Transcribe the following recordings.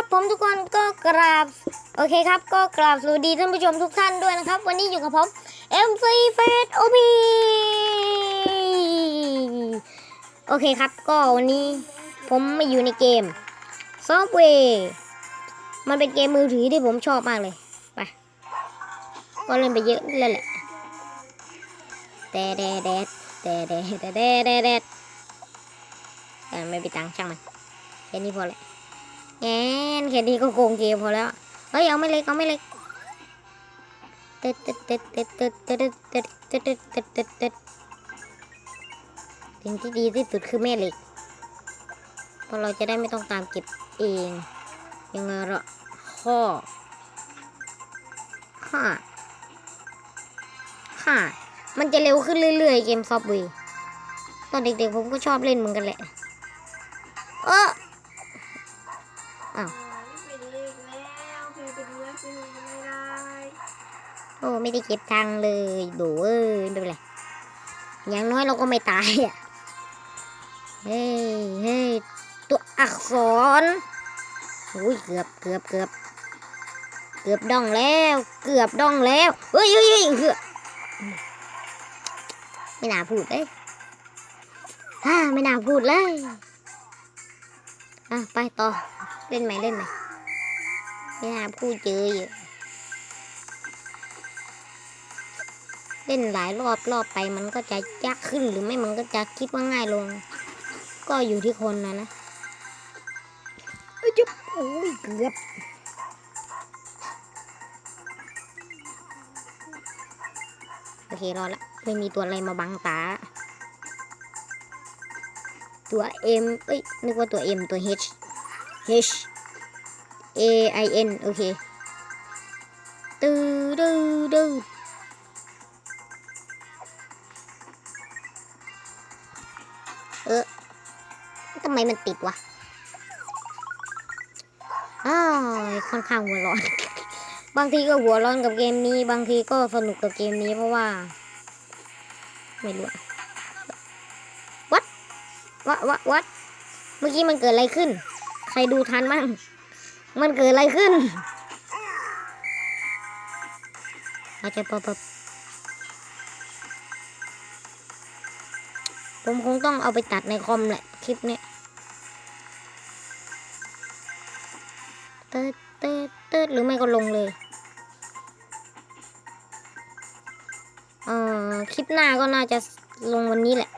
ครับผมทุกคนก็กราบโอเคครับ ก็กราบสวัสดีท่านผู้ชมทุกท่านด้วยนะครับ วันนี้อยู่กับผม MC f a t OP โอเคครับ ก็วันนี้ผมมาอยู่ในเกม Subway มันเป็นเกมมือถือที่ผมชอบมากเลย ไป ก็เล่นไปเยอะแล้วแหละแต่แดดแดดแต่แดดแดดแดดแดดแดดแต่ไม่ไปตังค์ช่างมันแค่นี้พอแหละ แงนแค่นี้ก็โกงเกมพอแล้ว เฮ้ย เอาไม่เล็ก เอาไม่เล็กตึ๊ดตึ๊ดตึ๊ดตึ๊ดตึ๊ดตึ๊ดตึ๊ดตึ๊ดตึ๊ดตึ๊ดตึ๊ดตึ๊ดสิ่งที่ดีที่สุดคือแม่เหล็ก เพราะเราจะได้ไม่ต้องตามเก็บเอง ยังไงละข้อห้าห้ามันจะเร็วขึ้นเรื่อยๆ เกมซอฟต์วีตอนเด็กๆผมก็ชอบเล่นเหมือนกันแหละ เออ ไม่ได้เก็บตังเลยโดเอ้ยไม่เป็นไรอย่างน้อยเราก็ไม่ตายอะ เฮ้ยเฮ้ยตัวอักษรอุ้ยเกือบเกือบเกือบเกือบดองแล้ว เกือบดองแล้วเฮ้ยเฮ้ยเฮ้ยเกือบไม่น่าพูดเลยฮ่าไม่น่าพูดเลยอะไปต่อเล่นไหมเล่นไหมไม่น่าพูดเจออยู่ เล่นหลายรอบรอบไปมันก็จะยากขึ้นหรือไม่มันก็จะคิดว่าง่ายลง ก็อยู่ที่คนนะนะเอ้ยจุ๊บโอ้ยเกือบโอเครอดละไม่มีตัวอะไรมาบังตา ตัว M เอ้ยนึกว่าตัว M ตัว H H A I N โอเค ตื้อดื้อดื้อเอ ทำไมมันติดวะอ้าวค่อนข้างหัวร้อน บางทีก็หัวร้อนกับเกมนี้ บางทีก็สนุกกับเกมนี้เพราะว่า ไม่รู้วัดวัดวัดวัดเมื่อกี้มันเกิดอะไรขึ้น ใครดูทันมั่งมันเกิดอะไรขึ้นอาจจะปะปะผมคงต้องเอาไปตัดในคอมแหละ ลิปเนี้ยเติร์ดเติร์ดเติร์ดหรือไม่ก็ลงเลยเอ่อคลิปหน้าก็น่าจะลงวันนี้แหละ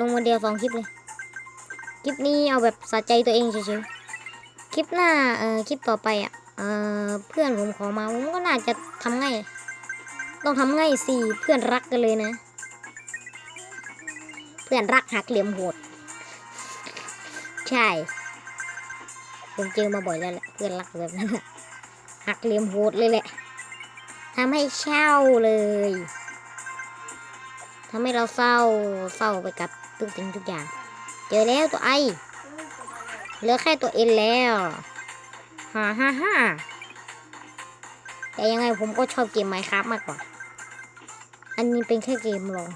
ลงวันเดียวสองคลิปเลย คลิปนี้เอาแบบสะใจตัวเองเฉยๆ คลิปหน้าเอ่อคลิปต่อไปอะเอ่อเพื่อนผมขอมาผมก็น่าจะทำง่ายต้องทำง่ายสิเพื่อนรักกันเลยนะ พื่อนรักหักเหลี่ยมโหด ใช่ ผมเจอมาบ่อยแล้วแหละเพื่อนรักแบบนั้นน่ะหักเหลี่ยมโหดเลยแหละทำให้เศร้าเลยทำให้เราเศร้าเศร้าไปกับทุกสิ่งทุกอย่าง เจอแล้วตัวไอเหลือแค่ตัวเอ็นแล้วฮ่าฮ่าฮ่าแต่ยังไงผมก็ชอบเกมไมค์ครับมากกว่า อันนี้เป็นแค่เกมลอง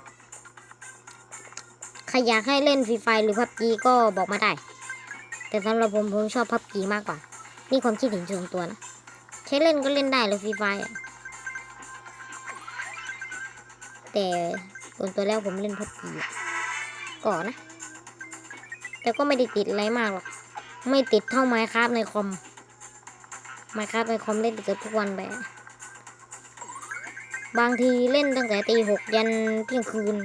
ใครอยากให้เล่นฟรีไฟหรือพับจีก็บอกมาได้ แต่สำหรับผมผมชอบพับจีมากกว่า นี่ความคิดเห็นส่วนตัวนะ ใช้เล่นก็เล่นได้เลยฟรีไฟแต่ส่วนตัวแล้วผมเล่นพับจีก่อนนะ แต่ก็ไม่ได้ติดอะไรมากหรอก ไม่ติดเท่าไมค์ครับในคอมไมค์ครับในคอมเล่นเกือบทุกวันไปอะบางทีเล่นตั้งแต่ตีหกยันเที่ยงคืน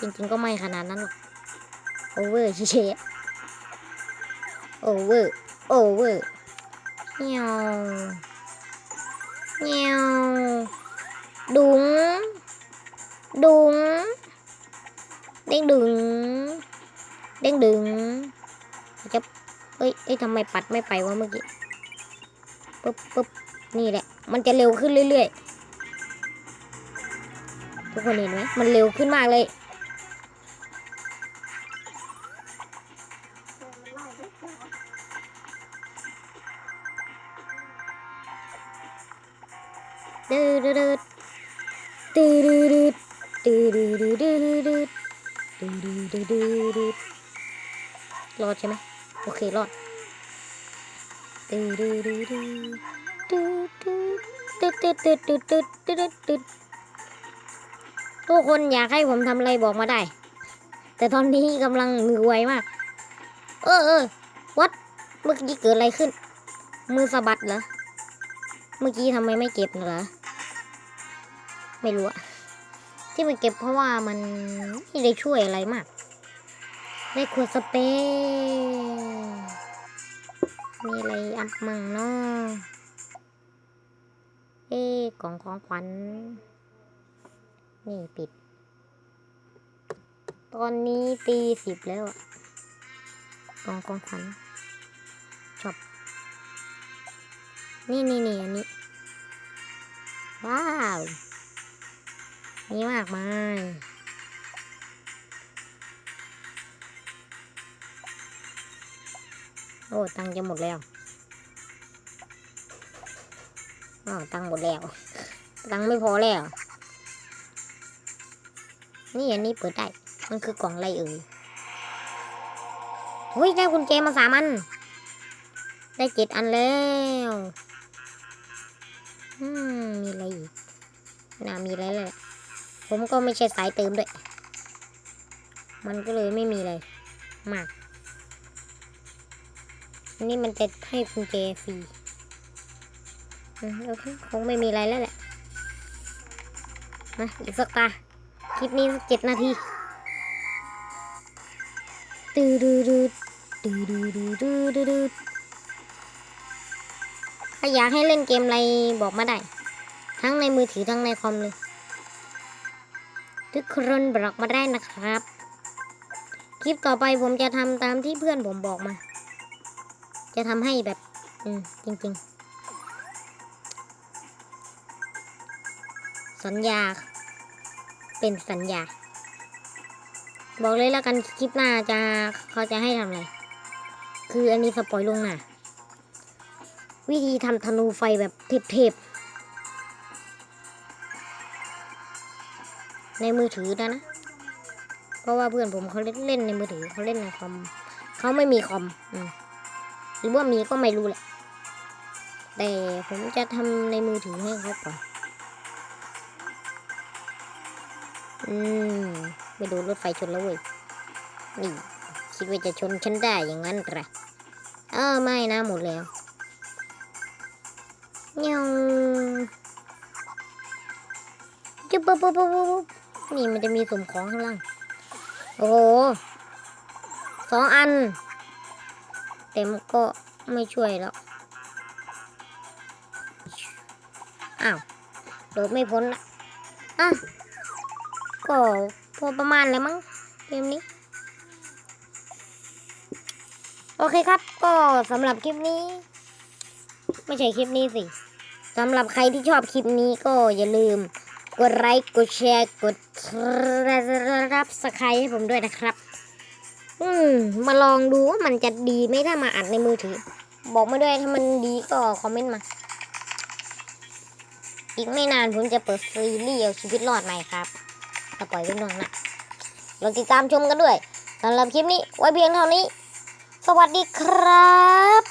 จริงๆก็ไม่ขนาดนั้นหรอกโอเวอร์เชยโอเวอร์โอเวอร์เงี้ยวเงี้ยวดุงดุงเด้งดึงเด้งดึงจะเอ้ยเอ้ยทำไมปัดไม่ไปวะเมื่อกี้ปึ๊บปึ๊บนี่แหละ มันจะเร็วขึ้นเรื่อยๆทุกคนเห็นไหมมันเร็วขึ้นมากเลย ดืดดืดดืดดืดดืดดืดดืดรอดใช่ไหมโอเครอดตืดตืดตืดตืดตืดตืดตืดตืดตืดตืดตืดทุกคนอยากให้ผมทำอะไรบอกมาได้ แต่ตอนนี้กำลังมือไวมาก เออเออวัดเมื่อกี้เกิดอะไรขึ้น มือสะบัดเหรอ เมื่อกี้ทำไมไม่เก็บเหรอ ไม่รู้อะ ที่มันเก็บเพราะว่ามันไม่ได้ช่วยอะไรมาก ได้ขวดสเปรย์มีอะไรอัพมั่งเนาะเอ๊กล่องของขวัญนี่ปิด ตอนนี้ตีสิบแล้วอะกล่องของขวัญชอบนี่นี่นี่อันนี้ ว้าว มีมากมายโอ้ตังจะหมดแล้วอ๋อตังหมดแล้ว ตังไม่พอแล้ว นี่อันนี้เปิดได้ มันคือกล่องอะไรเอ่ยเฮ้ยได้กุญแจมาสามอัน ได้เจ็ดอันแล้ว ผมก็ไม่ใช่สายเติมด้วย มันก็เลยไม่มีอะไรมากอันนี้มันจะให้กุญแจฟรีอืมโอเคคงไม่มีอะไรแล้วแหละมาอีกสักตา คลิปนี้สักเจ็ดนาทีตืดูดดตืดดดตืดดถ้าอยากให้เล่นเกมอะไรบอกมาได้ ทั้งในมือถือทั้งในคอมเลย ทุกคนบอกมาได้นะครับ คลิปต่อไปผมจะทำตามที่เพื่อนผมบอกมา จะทำให้แบบ อืม จริง ๆ สัญญา เป็นสัญญา บอกเลยแล้วกันคลิปหน้าจะเขาจะให้ทำอะไร คืออันนี้สปอยลงหน้าวิธีทำธนูไฟแบบเทพๆ ในมือถือนะนะ เพราะว่าเพื่อนผมเขาเล่นเล่นในมือถือเขาเล่นในคอมเขาไม่มีคอมอืมหรือว่ามีก็ไม่รู้แหละ แต่ผมจะทำในมือถือให้เขาก่อนอืมไปดูรถไฟชนแล้วเว้ยนี่คิดว่าจะชนฉันได้อย่างนั้นเหรอเออไม่นะหมดแล้วเงี้ยวจุ๊บปุ๊บปุ๊บปุ๊บปุ๊บ นี่มันจะมีสุ่มของข้างล่าง โอ้โหสองอันเต็มก็ไม่ช่วยแล้ว อ้าวโดดไม่พ้นละอะ ก็พอประมาณแล้วมั้งเกมนี้ โอเคครับ ก็สำหรับคลิปนี้ ไม่ใช่คลิปนี้สิสำหรับใครที่ชอบคลิปนี้ก็อย่าลืมกดไลค์ กดแชร์ กด รับสไครให้ผมด้วยนะครับ อืมมาลองดูว่ามันจะดีไหมถ้ามาอัดในมือถือ บอกมาด้วยถ้ามันดีก็คอมเมนต์มา อีกไม่นานผมจะเปิดซีรีส์เอาชีวิตรอดใหม่ครับก็ปล่อยไว้นองนะเราติดตามชมกันด้วยสำหรับคลิปนี้ไว้เพียงเท่านี้ สวัสดีครับ